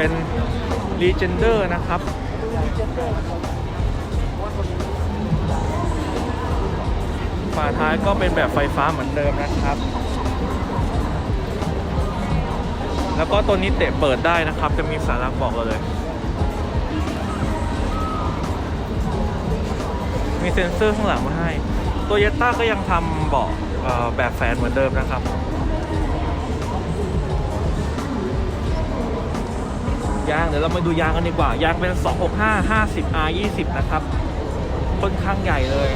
เป็น Legender นะครับฝาท้ายก็เป็นแบบไฟฟ้าเหมือนเดิมนะครับ แล้วก็ตัวนี้เตะเปิดได้นะครับ จะมีสารักบอกเราเลย มีเซ็นเซอร์ข้างหลังมาให้โตโยต้าก็ยังทำเบาะแบบแฝนเหมือนเดิมนะครับ ยางเดี๋ยวเรามาดูยางกันดีกว่า ยางเป็น 265 50 R 20 นะครับ ค่อนข้างใหญ่เลย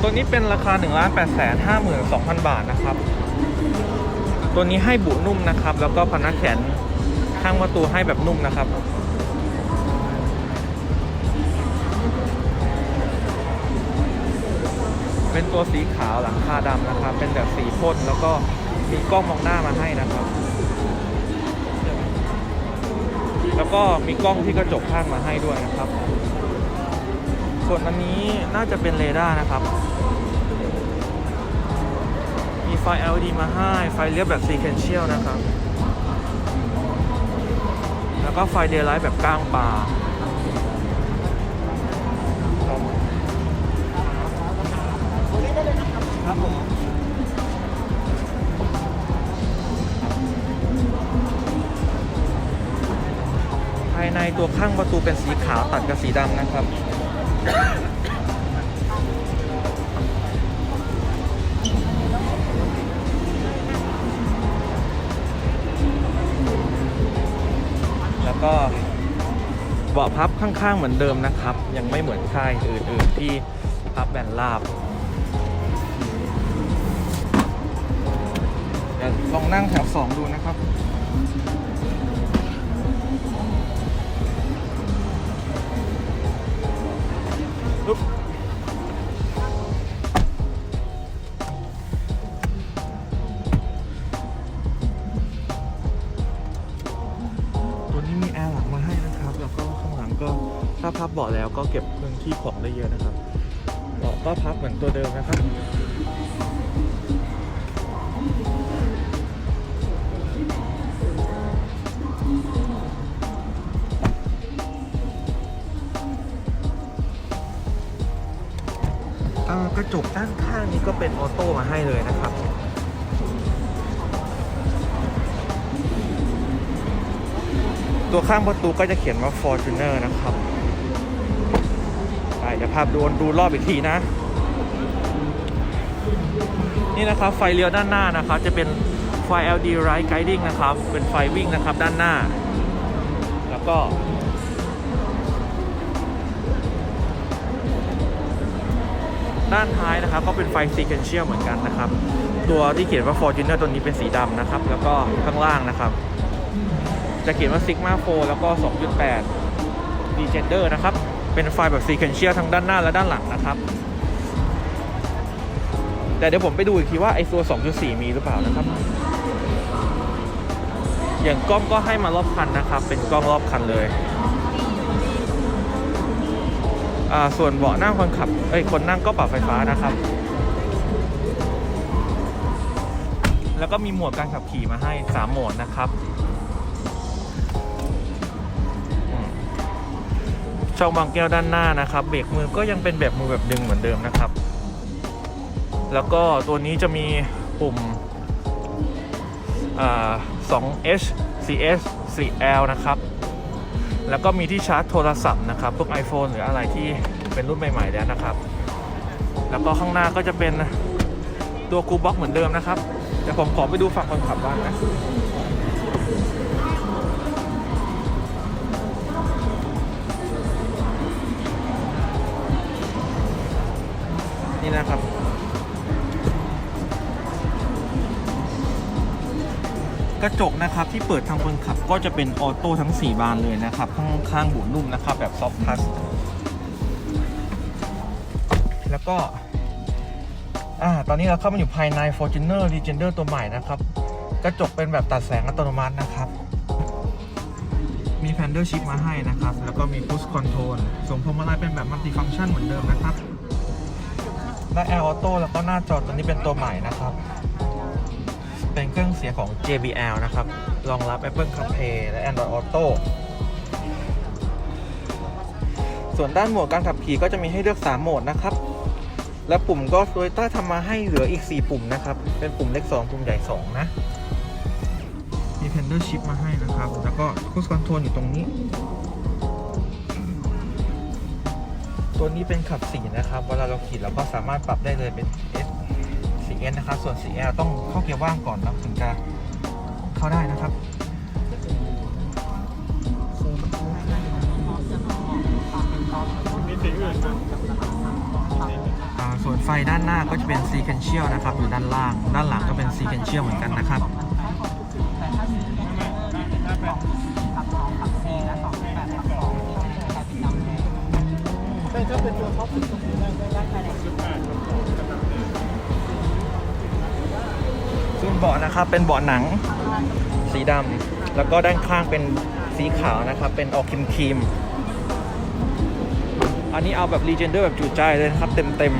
ตัวนี้เป็นราคา 1 8 5 2 0 0 0 บาทนะครับ ตัวนี้ให้บุนุ่มนะครับ แล้วก็พนักแขนข้างประตูให้แบบนุ่มนะครับเป็นตัวสีขาวหลังคาดำนะครับ เป็นแบบสีพ่นแล้วก็มีกล้องมองหน้ามาให้นะครับ แล้วก็มีกล้องที่กระจกข้างมาให้ด้วยนะครับ ส่วนอันนี้น่าจะเป็นเรดาร์นะครับ มีไฟ LED มาให้ ไฟเลี้ยวแบบ sequential นะครับ แล้วก็ไฟ daylight แบบก้างปลาครับผม ตัวข้างประตูเป็นสีขาวตัดกับสีดำนะครับ แล้วก็เบาะพับข้างๆเหมือนเดิมนะครับ ยังไม่เหมือนค่ายอื่นๆที่พับแบนราบลองนั่งแถวสองดูนะครับ ตัวนี้มีแอร์หลังมาให้นะครับ แล้วก็ข้างหลังก็ถ้าพับเบาะแล้วก็เก็บพื้นที่ของได้เยอะนะครับเบาะก็พับเหมือนตัวเดิมนะครับ กระจกด้านข้างนี้ก็เป็นออโต้มาให้เลยนะครับ ตัวข้างประตูก็จะเขียนว่า Fortuner นะครับ ไปเดี๋ยวพาดูดูรอบอีกทีนะ นี่นะครับไฟเลี้ยวด้านหน้านะครับจะเป็นไฟ LED Right Guiding นะครับ เป็นไฟวิ่งนะครับด้านหน้า แล้วก็ ด้านท้ายนะครับก็เป็นไฟ sequential เหมือนกันนะครับ ตัวที่เขียนว่า Fortuner ตัวนี้เป็นสีดำนะครับ แล้วก็ข้างล่างนะครับ จะเขียนว่า Sigma 4แล้วก็ 2.8 Legender นะครับ เป็นไฟแบบ sequential ทั้งด้านหน้าและด้านหลังนะครับแต่เดี๋ยวผมไปดูอีกทีว่าไอ้ตัว 2.4 มีหรือเปล่านะครับ อย่างกล้องก็ให้มารอบคันนะครับ เป็นกล้องรอบคันเลย ส่วนเบาะนั่งคนขับเอ้ยคนนั่งก็ปรับไฟฟ้านะครับ แล้วก็มีหมดกการขับขี่มาให้3โหมดนะครับช่องบางแก้วด้านหน้านะครับ เบรกมือก็ยังเป็นแบบมือแบบดึงเหมือนเดิมนะครับ แล้วก็ตัวนี้จะมีปุ่มอ่า 2H 4S 4L นะครับ แล้วก็มีที่ชาร์จโทรศัพท์นะครับพวก iPhone หรืออะไรที่เป็นรุ่นใหม่ๆแล้วนะครับ แล้วก็ข้างหน้าก็จะเป็นตัวคูบ็อกเหมือนเดิมนะครับเดี๋ยวผมขอไปดูฝั่งคนขับบ้างนะนี่นะครับ ระจกนะครับที่เปิดทางคนขับก็จะเป็นออโต้ทั้ง 4 บานเลยนะครับข้างข้างบุนุ่มนะครับแบบซอฟทัสแล้วก็อ่าตอนนี้เราเข้ามาอยู่ภายใน Fortuner Legender ตัวใหม่นะครับ กระจกเป็นแบบตัดแสงอัตโนมัตินะครับ มีแพนเดอร์ชิพมาให้นะครับ แล้วก็มี Push Control ส่งพวงมาลัยเป็นแบบมัลติฟัง c t ชันเหมือนเดิมนะครับและ Air Auto แล้วก็หน้าจอตัวนี้เป็นตัวใหม่นะครับ เป็นเครื่องเสียงของ JBL นะครับ รองรับ Apple CarPlay และ Android Auto ส่วนด้านโหมดการขับขี่ก็จะมีให้เลือก 3 โหมดนะครับ และปุ่มก็ Toyota ทำมาให้เหลืออีก 4 ปุ่มนะครับ เป็นปุ่มเล็ก 2 ปุ่มใหญ่ 2 นะ มี Tender Chip มาให้นะครับ แล้วก็ Cruise Control อยู่ตรงนี้ ตัวนี้เป็นขับ4นะครับ เวลาเราขี่เราก็สามารถปรับได้เลยเป็น S 4S นะครับ ส่วน 4L ต้องเข้าเกียร์ว่างก่อนนะถึงจะเข้าได้นะครับส่วนไฟด้านหน้าก็จะเป็น sequential นะครับ อยู่ด้านล่าง ด้านหลังก็เป็น sequential เหมือนกันนะครับ นะครับเป็นเบาะหนังสีดำแล้วก็ด้านข้างเป็นสีขาวนะครับ เป็นออกครีมครีมอันนี้เอาแบบรีเจนเดอร์แบบจุใจเลยนะครับ เต็มเต็ม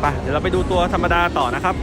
ไปเดี๋ยวเราไปดูตัวธรรมดาต่อนะครับ